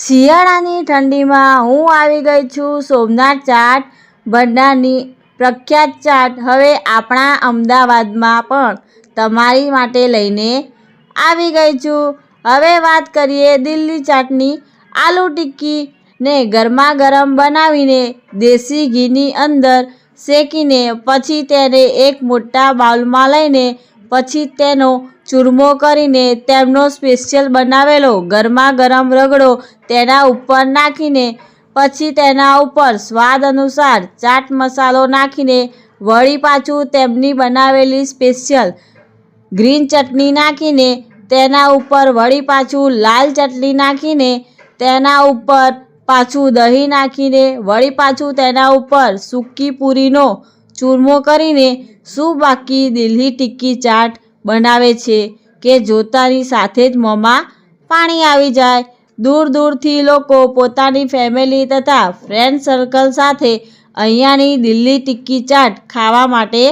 શિયાળાની ઠંડીમાં હું આવી ગઈ છું. સોમનાથ ચાટ, ભંડારની પ્રખ્યાત ચાટ હવે આપણા અમદાવાદમાં પણ તમારી માટે લઈને આવી ગઈ છું. હવે વાત કરીએ દિલ્હી ચાટની. આલુ ટિક્કી ને ગરમા ગરમ બનાવીને દેશી ઘીની અંદર શેકીને પછી તેને એક મોટા બાઉલમાં લઈને પછી તેનો ચૂરમો કરીને તેમનો સ્પેશિયલ બનાવેલો ગરમા ગરમ રગડો તેના ઉપર નાખીને, પછી તેના ઉપર સ્વાદ અનુસાર ચાટ મસાલો નાખીને, વળી પાછું તેમની બનાવેલી સ્પેશિયલ ગ્રીન ચટણી નાખીને, તેના ઉપર વળી પાછું લાલ ચટણી નાખીને, તેના ઉપર પાછું દહીં નાખીને, વળી પાછું તેના ઉપર સૂકી પૂરીનો ચૂરમો કરીને શું બાકી દિલ્હી ટિક્કી ચાટ બનાવે છે કે જોતાની સાથે જ મોંમાં પાણી આવી જાય. દૂર દૂરથી લોકો પોતાની ફેમિલી તથા ફ્રેન્ડ સર્કલ સાથે અહીંયાની દિલ્હી ટિક્કી ચાટ ખાવા માટે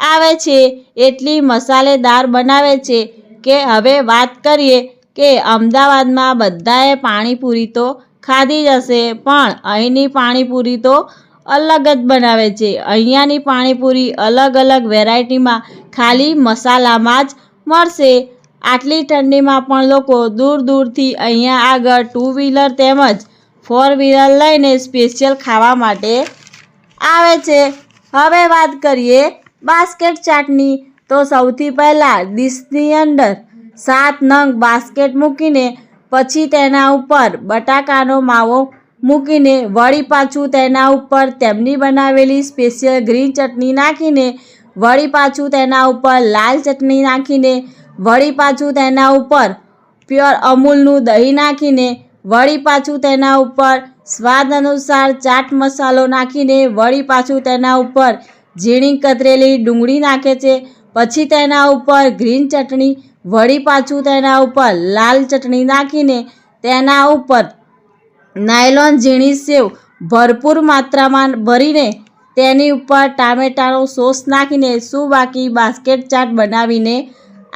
આવે છે. એટલી મસાલેદાર બનાવે છે કે હવે વાત કરીએ કે અમદાવાદમાં બધાએ પાણીપુરી તો ખાધી જ હશે, પણ અહીંની પાણીપુરી તો અલગ જ બનાવે છે. અહીંયાની પાણીપુરી અલગ અલગ વેરાયટીમાં ખાલી મસાલામાં જ મળશે. આટલી ઠંડીમાં પણ લોકો દૂર દૂરથી અહીંયા આગળ ટુ વ્હીલર તેમજ ફોર વ્હીલર લઈને સ્પેશિયલ ખાવા માટે આવે છે. હવે વાત કરીએ બાસ્કેટ ચાટની. તો સૌથી પહેલાં ડીશની અંદર સાત નંગ બાસ્કેટ મૂકીને પછી તેના ઉપર બટાકાનો માવો મૂકીને વળી પાછું તેના ઉપર તેમની બનાવેલી સ્પેશિયલ ગ્રીન ચટણી નાખીને, વળી પાછું તેના ઉપર લાલ ચટણી નાખીને, વળી પાછું તેના ઉપર પ્યોર અમૂલનું દહીં નાખીને, વળી પાછું તેના ઉપર સ્વાદ અનુસાર ચાટ મસાલો નાખીને, વળી પાછું તેના ઉપર ઝીણી કતરેલી ડુંગળી નાખે છે. પછી તેના ઉપર ગ્રીન ચટણી, વળી પાછું તેના ઉપર લાલ ચટણી નાખીને તેના ઉપર નાયલોન ઝીણી સેવ ભરપૂર માત્રામાં ભરીને તેની ઉપર ટામેટાનો સોસ નાખીને શું બાકી બાસ્કેટ ચાટ બનાવીને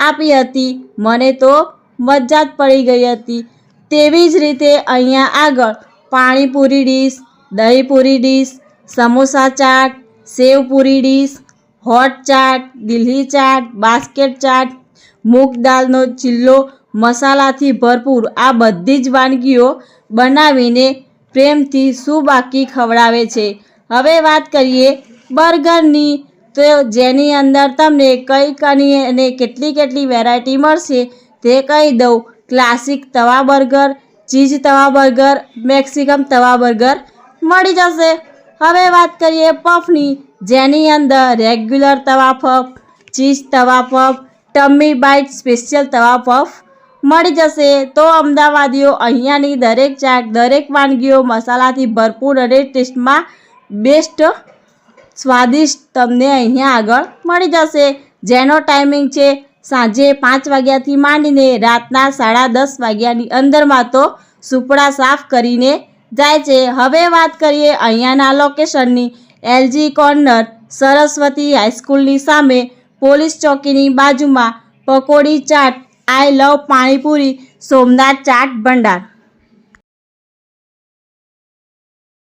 આપી હતી. મને તો મજા જ પડી ગઈ હતી. તેવી જ રીતે અહીંયા આગળ panipuri dish, dahipuri dish, samosa chaat, sevpuri dish, hot chaat, Delhi chaat, basket chaat, moong દાલનો ચીલ્લો મસાલાથી ભરપૂર આ બધી જ વાનગીઓ બનાવીને પ્રેમથી શું બાકી ખવડાવે છે. હવે વાત કરીએ બર્ગરની. તો જેની અંદર તમને કઈ કઈ અને કેટલી કેટલી વેરાયટી મળશે તે કહી દઉં. Classic tawa burger, cheese tawa burger, Mexican tawa burger મળી જશે. હવે વાત કરીએ પફની. જેની અંદર regular tawa puff, cheese tawa puff tummy bite special tawa puff મળી જશે. તો અમદાવાદીઓ અહીંયાની દરેક ચાટ, દરેક વાનગીઓ મસાલાથી ભરપૂર અને ટેસ્ટમાં બેસ્ટ, સ્વાદિષ્ટ તમને અહીંયા આગળ મળી જશે. જેનો ટાઈમિંગ છે સાંજે પાંચ વાગ્યાથી માંડીને રાતના સાડા દસ વાગ્યાની અંદરમાં તો સુપડા સાફ કરીને જાય છે. હવે વાત કરીએ અહીંયાના લોકેશનની. એલજી કોર્નર, સરસ્વતી હાઈસ્કૂલની સામે, પોલીસ ચોકીની બાજુમાં, પકોડી ચાટ આઈ લવ પાણીપુરી સોમનાથ ચાટ ભંડાર.